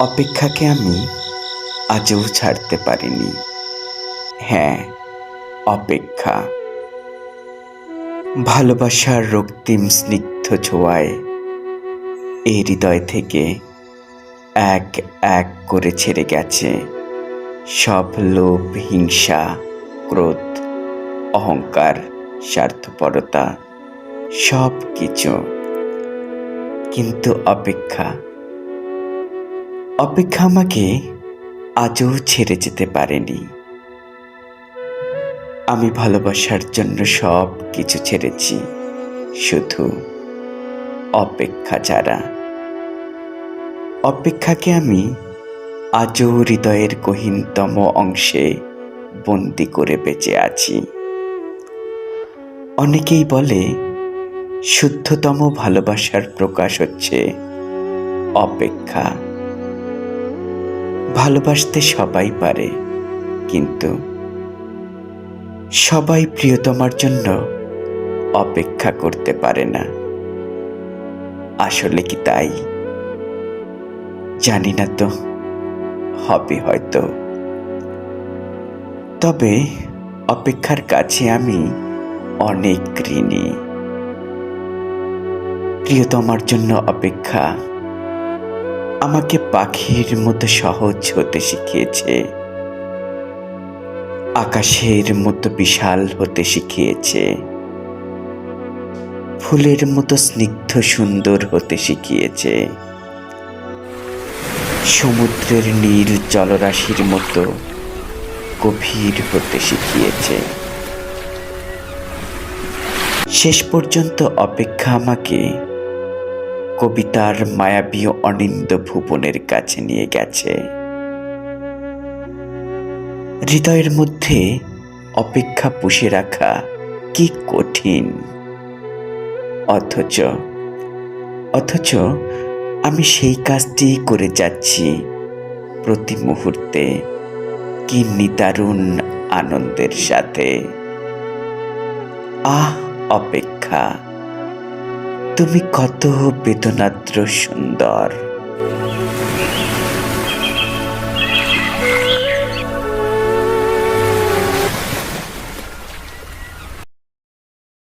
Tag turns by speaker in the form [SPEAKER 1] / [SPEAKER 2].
[SPEAKER 1] অপেক্ষাকে আমি আজও ছাড়তে পারিনি। হ্যাঁ অপেক্ষা। ভালোবাসার রক্তিম স্নিগ্ধ ছোঁয়ায় এই হৃদয় থেকে এক এক করে ছেড়ে গেছে সব লোভ, হিংসা, ক্রোধ, অহংকার, স্বার্থপরতা সব কিছু কিন্তু অপেক্ষা অপেক্ষা আমাকে আজও ছেড়ে যেতে পারেনি। আমি ভালোবাসার জন্য সব কিছু ছেড়েছি, শুধু অপেক্ষা ছাড়া। অপেক্ষাকে আমি আজও হৃদয়ের গহীনতম অংশে বন্দি করে বেঁচে আছি। অনেকেই বলে, শুদ্ধতম ভালোবাসার প্রকাশ হচ্ছে অপেক্ষা। ভালোবাসতে সবাই পারে, কিন্তু সবাই প্রিয়তমার জন্য অপেক্ষা করতে পারে না। আসলে কি তাই? জানি না তো, হবে হয়তো। তবে অপেক্ষার কাছে আমি অনেক ঋণী। প্রিয়তমার জন্য অপেক্ষা আমাকে পাখির মতো সহজ হতে শিখিয়েছে। আকাশের মতো বিশাল হতে শিখিয়েছে। ফুলের মতো স্নিগ্ধ সুন্দর হতে শিখিয়েছে। সমুদ্রের নীল জলরাশির মতো গভীর হতে শিখিয়েছে। শেষ পর্যন্ত অপেক্ষা আমাকে কবিতার মায়াবী অনিন্দ ভুবনের কাছে নিয়ে গেছে। হৃদয়ের মধ্যে অপেক্ষা পুষে রাখা কি কঠিন। অথচ অথচ আমি সেই কাজটি করে যাচ্ছি প্রতি মুহূর্তে কি নিদারুণ আনন্দের সাথে। আহ, অপেক্ষা। তুমি কত বেদনাদ্র সুন্দর।